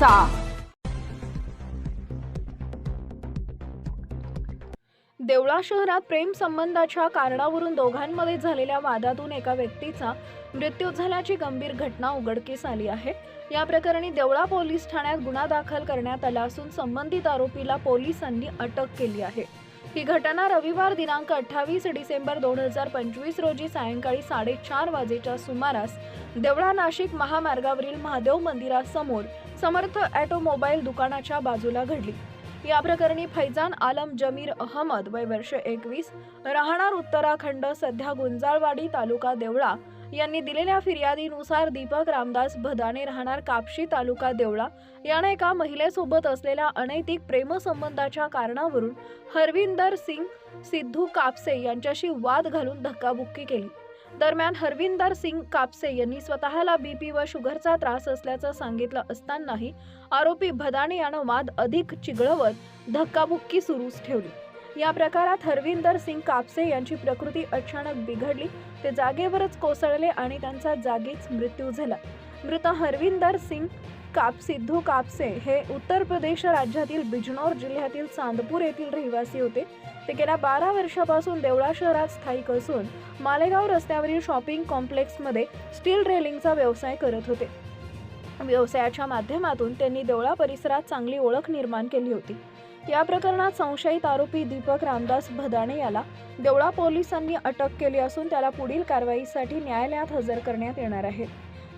करायचा देवळा शहरात प्रेम संबंधाच्या कारणावरून दोघांमध्ये झालेल्या वादातून एका व्यक्तीचा मृत्यू झाल्याची गंभीर घटना उघडकीस आली आहे. या प्रकरणी देवळा पोलीस ठाण्यात गुन्हा दाखल करण्यात आला असून संबंधित आरोपीला पोलिसांनी अटक केली आहे. ही घटना रविवार दिनांक अठ्ठावीस डिसेंबर दोन हजार पंचवीस रोजी सायंकाळी साडेचार वाजेच्या सुमारास देवळा नाशिक महामार्गावरील महादेव मंदिरासमोर समर्थ ऑटोमोबाईल दुकानाच्या बाजूला घडली. या प्रकरणी फैजान आलम जमीर अहमद वय वर्ष एकवीस राहणार उत्तराखंड सध्या गुंजाळवाडी तालुका देवळा यांनी दिलेल्या फिर्यादीनुसार दीपक रामदास भदाने राहणार कापशी तालुका देवळा. याने एका महिलेसोबत असलेल्या अनैतिक प्रेमसंबंधाच्या कारणावरून हरविंदर सिंग सिद्धू कापसे यांच्याशी वाद घालून धक्काबुक्की केली. दरम्यान हरविंदर सिंग कापसे यांनी स्वतःला बीपी व शुगरचा त्रास असल्याचं सांगितलं असतानाही आरोपी भदाणे यानं वाद अधिक चिघळवत धक्काबुक्की सुरूच ठेवली. या प्रकारात हरविंदर सिंग कापसे यांची प्रकृती अचानक बिघडली. ते जागेवरच कोसळले आणि त्यांचा जागीच मृत्यू झाला. मृत हरविंदर सिंग काप सिद्धू कापसे हे उत्तर प्रदेश राज्यातील बिजनौर जिल्ह्यातील चांदपूर येथील रहिवासी होते. ते गेल्या बारा वर्षापासून देवळा शहरात स्थायिक असून मालेगाव रस्त्यावरील शॉपिंग कॉम्प्लेक्समध्ये स्टील रेलिंगचा व्यवसाय करत होते. व्यवसायाच्या माध्यमातून त्यांनी देवळा परिसरात चांगली ओळख निर्माण केली होती. या प्रकरणात संशयित आरोपी दीपक रामदास भदाणे याला देवळा पोलिसांनी अटक केली असून त्याला पुढील कारवाईसाठी न्यायालयात हजर करण्यात येणार आहे.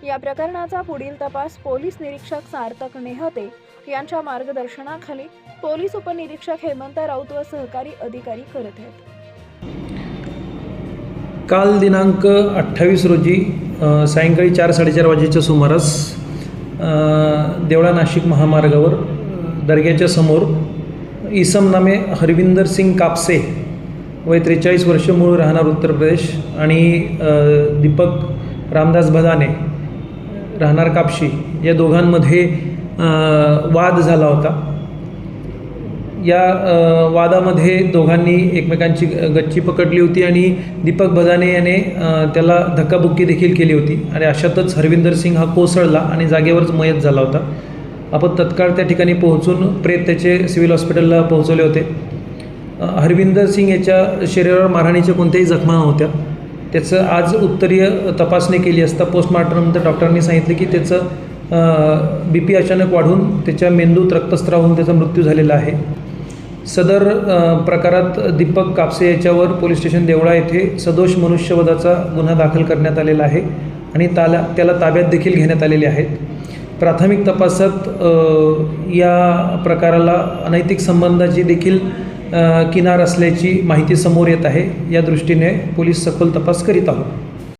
या प्रकरणाचा पुढील तपास पोलीस निरीक्षक सार्थक नेहते यांच्या मार्गदर्शनाखाली पोलीस उपनिरीक्षक हेमंत राऊत व सहकारी अधिकारी करत आहेत. काल दिनांक अठ्ठावीस रोजी सायंकाळी चार साडेचार वाजेच्या सुमारास देवळा नाशिक महामार्गावर दर्ग्याच्या समोर इसम नामे हरविंदर सिंग कापसे वय त्रेचाळीस वर्ष मूळ राहणार उत्तर प्रदेश आणि दीपक रामदास भदाने राहणार कापशी या दोघांमध्ये वाद झाला होता. या वादामध्ये दोघांनी एकमेकांची गच्ची पकडली होती आणि दीपक भदाने याने त्याला धक्काबुक्की देखील केली होती. आणि अशातच हरविंदर सिंग हा कोसळला आणि जागेवरच मयत झाला होता. आपण तत्काळ त्या ठिकाणी पोहोचून प्रेत त्याचे सिव्हिल हॉस्पिटलला पोहोचवले होते. हरविंदर सिंग याच्या शरीरावर मारहाणीच्या कोणत्याही जखमा नव्हत्या. त्याचं आज उत्तरीय तपासणी केली असता पोस्टमॉर्टमनंतर डॉक्टरांनी सांगितलं की त्याचं बी पी अचानक वाढून त्याच्या मेंदूत रक्तस्त्राव होऊन त्याचा मृत्यू झालेला आहे. सदर प्रकारात दीपक कापसे याच्यावर पोलीस स्टेशन देवळा येथे सदोष मनुष्यवधाचा गुन्हा दाखल करण्यात आलेला आहे आणि त्याला त्याला ताब्यात देखील घेण्यात आलेले आहेत. प्राथमिक तपासात या प्रकाराला अनैतिक संबंधाची देखील किनार असल्याची माहिती समोर येत आहे. या दृष्टीने पोलीस सखोल तपास करीत आहोत.